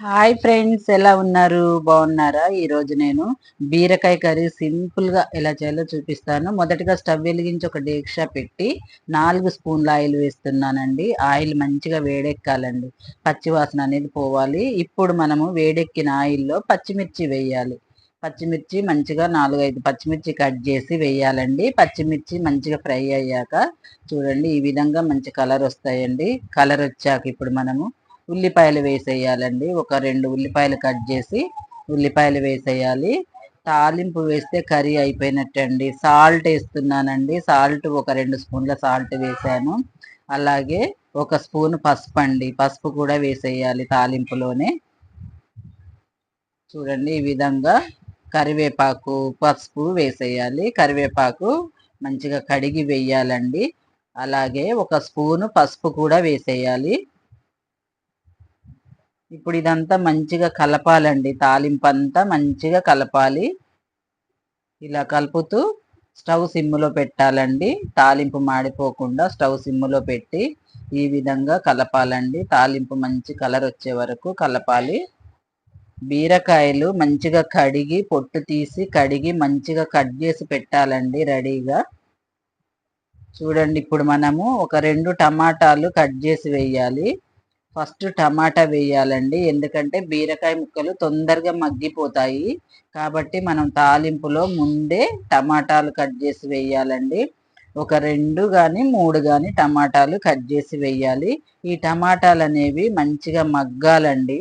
Hi friends ఎలా ఉన్నారు? బాగున్నారా? ఈరోజు నేను బీరకాయ కర్రీ సింపుల్గా ఎలా చేయాలో చూపిస్తాను. మొదటగా స్టవ్ వెలిగించి ఒక డేక్షా పెట్టి నాలుగు స్పూన్ల ఆయిల్ వేస్తున్నానండి. ఆయిల్ మంచిగా వేడెక్కాలండి. పచ్చివాసన అనేది పోవాలి. ఇప్పుడు మనము వేడెక్కిన ఆయిల్లో పచ్చిమిర్చి వేయాలి. పచ్చిమిర్చి మంచిగా నాలుగైదు పచ్చిమిర్చి కట్ చేసి వేయాలండి. పచ్చిమిర్చి మంచిగా ఫ్రై అయ్యాక చూడండి ఈ విధంగా మంచి కలర్ వస్తాయండి. కలర్ వచ్చాక ఇప్పుడు మనము ఉల్లిపాయలు వేసేయాలండి. ఒక రెండు ఉల్లిపాయలు కట్ చేసి ఉల్లిపాయలు వేసేయాలి. తాలింపు వేస్తే కర్రీ అయిపోయినట్టండి. సాల్ట్ వేస్తున్నానండి. సాల్ట్ ఒక రెండు స్పూన్ల సాల్ట్ వేసాను. అలాగే ఒక స్పూన్ పసుపు అండి. పసుపు కూడా వేసేయాలి తాలింపులోనే. చూడండి ఈ విధంగా కరివేపాకు పసుపు వేసేయాలి. కరివేపాకు మంచిగా కడిగి వేయాలండి. అలాగే ఒక స్పూను పసుపు కూడా వేసేయాలి. ఇప్పుడు ఇదంతా మంచిగా కలపాలండి. తాలింపు అంతా మంచిగా కలపాలి. ఇలా కలుపుతూ స్టవ్ సిమ్ములో పెట్టాలండి. తాలింపు మాడిపోకుండా స్టవ్ సిమ్ములో పెట్టి ఈ విధంగా కలపాలండి. తాలింపు మంచి కలర్ వచ్చే వరకు కలపాలి. బీరకాయలు మంచిగా కడిగి పొట్టు తీసి కడిగి మంచిగా కట్ చేసి పెట్టాలండి రెడీగా. చూడండి ఇప్పుడు మనము ఒక రెండు టమాటాలు కట్ చేసి వేయాలి. ఫస్ట్ టమాటా వేయాలండి. ఎందుకంటే బీరకాయ ముక్కలు తొందరగా మగ్గిపోతాయి. కాబట్టి మనం తాలింపులో ముందే టమాటాలు కట్ చేసి వేయాలండి. ఒక రెండు కానీ మూడు కానీ టమాటాలు కట్ చేసి వేయాలి. ఈ టమాటాలు అనేవి మంచిగా మగ్గాలండి.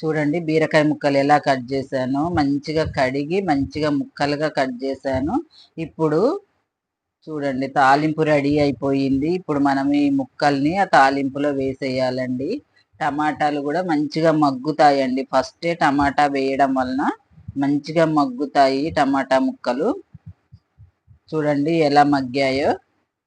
చూడండి బీరకాయ ముక్కలు ఎలా కట్ చేశాను. మంచిగా కడిగి మంచిగా ముక్కలుగా కట్ చేశాను. ఇప్పుడు చూడండి తాలింపు రెడీ అయిపోయింది. ఇప్పుడు మనం ఈ ముక్కల్ని ఆ తాలింపులో వేసేయాలండి. టమాటాలు కూడా మంచిగా మగ్గుతాయండి. ఫస్టే టమాటా వేయడం వలన మంచిగా మగ్గుతాయి టమాటా ముక్కలు. చూడండి ఎలా మగ్గాయో.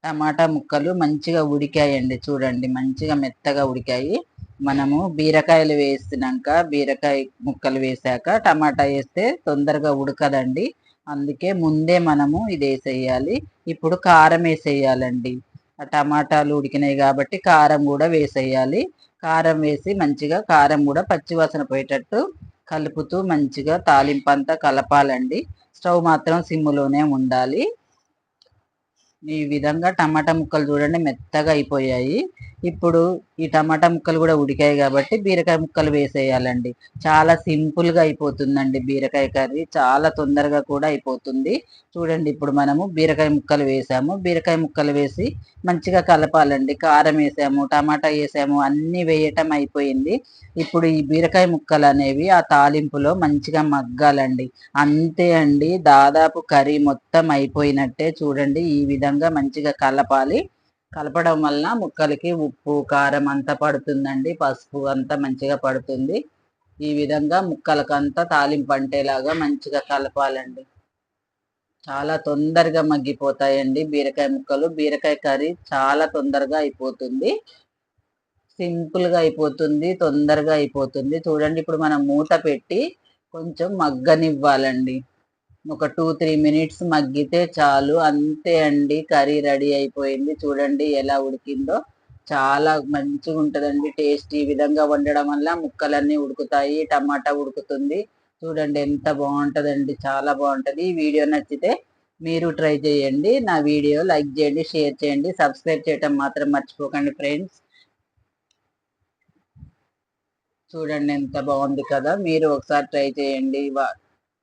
టమాటా ముక్కలు మంచిగా ఉడికాయండి చూడండి మంచిగా మెత్తగా ఉడికాయి. మనము బీరకాయలు వేసినాక బీరకాయ ముక్కలు వేసాక టమాటా వేస్తే తొందరగా ఉడకదండి. అందుకే ముందే మనము ఇది వేసేయాలి. ఇప్పుడు కారం వేసేయాలండి. ఆ టమాటాలు ఉడికినాయి కాబట్టి కారం కూడా వేసేయాలి. కారం వేసి మంచిగా కారం కూడా పచ్చివాసన పోయేటట్టు కలుపుతూ మంచిగా తాలింపు అంతా కలపాలండి. స్టవ్ మాత్రం సిమ్ములోనే ఉండాలి. ఈ విధంగా టమాటా ముక్కలు చూడండి మెత్తగా అయిపోయాయి. ఇప్పుడు ఈ టమాటా ముక్కలు కూడా ఉడికాయి కాబట్టి బీరకాయ ముక్కలు వేసేయాలండి. చాలా సింపుల్గా అయిపోతుందండి బీరకాయ కర్రీ. చాలా తొందరగా కూడా అయిపోతుంది. చూడండి ఇప్పుడు మనము బీరకాయ ముక్కలు వేసాము. బీరకాయ ముక్కలు వేసి మంచిగా కలపాలండి. కారం వేసాము టమాటా వేసాము అన్నీ వేయటం అయిపోయింది. ఇప్పుడు ఈ బీరకాయ ముక్కలు అనేవి ఆ తాలింపులో మంచిగా మగ్గాలండి. అంతే అండి. దాదాపు కర్రీ మొత్తం అయిపోయినట్టే చూడండి. ఈ విధంగా మంచిగా కలపాలి. కలపడం వలన ముక్కలకి ఉప్పు కారం అంతా పడుతుందండి. పసుపు అంతా మంచిగా పడుతుంది. ఈ విధంగా ముక్కలకంతా తాలింపు అంటేలాగా మంచిగా కలపాలండి. చాలా తొందరగా మగ్గిపోతాయండి బీరకాయ ముక్కలు. బీరకాయ కర్రీ చాలా తొందరగా అయిపోతుంది. సింపుల్గా అయిపోతుంది తొందరగా అయిపోతుంది. చూడండి ఇప్పుడు మనం మూత పెట్టి కొంచెం మగ్గనివ్వాలండి. ఒక టూ త్రీ మినిట్స్ మగ్గితే చాలు. అంతే అండి. కర్రీ రెడీ అయిపోయింది. చూడండి ఎలా ఉడికిందో. చాలా మంచిగా ఉంటుందండి టేస్ట్ ఈ విధంగా వండడం వల్ల ముక్కలన్నీ ఉడుకుతాయి. టమాటా ఉడుకుతుంది. చూడండి ఎంత బాగుంటుందండి. చాలా బాగుంటుంది. ఈ వీడియో నచ్చితే మీరు ట్రై చేయండి. నా వీడియో లైక్ చేయండి షేర్ చేయండి. సబ్స్క్రైబ్ చేయటం మాత్రం మర్చిపోకండి ఫ్రెండ్స్. చూడండి ఎంత బాగుంది కదా. మీరు ఒకసారి ట్రై చేయండి.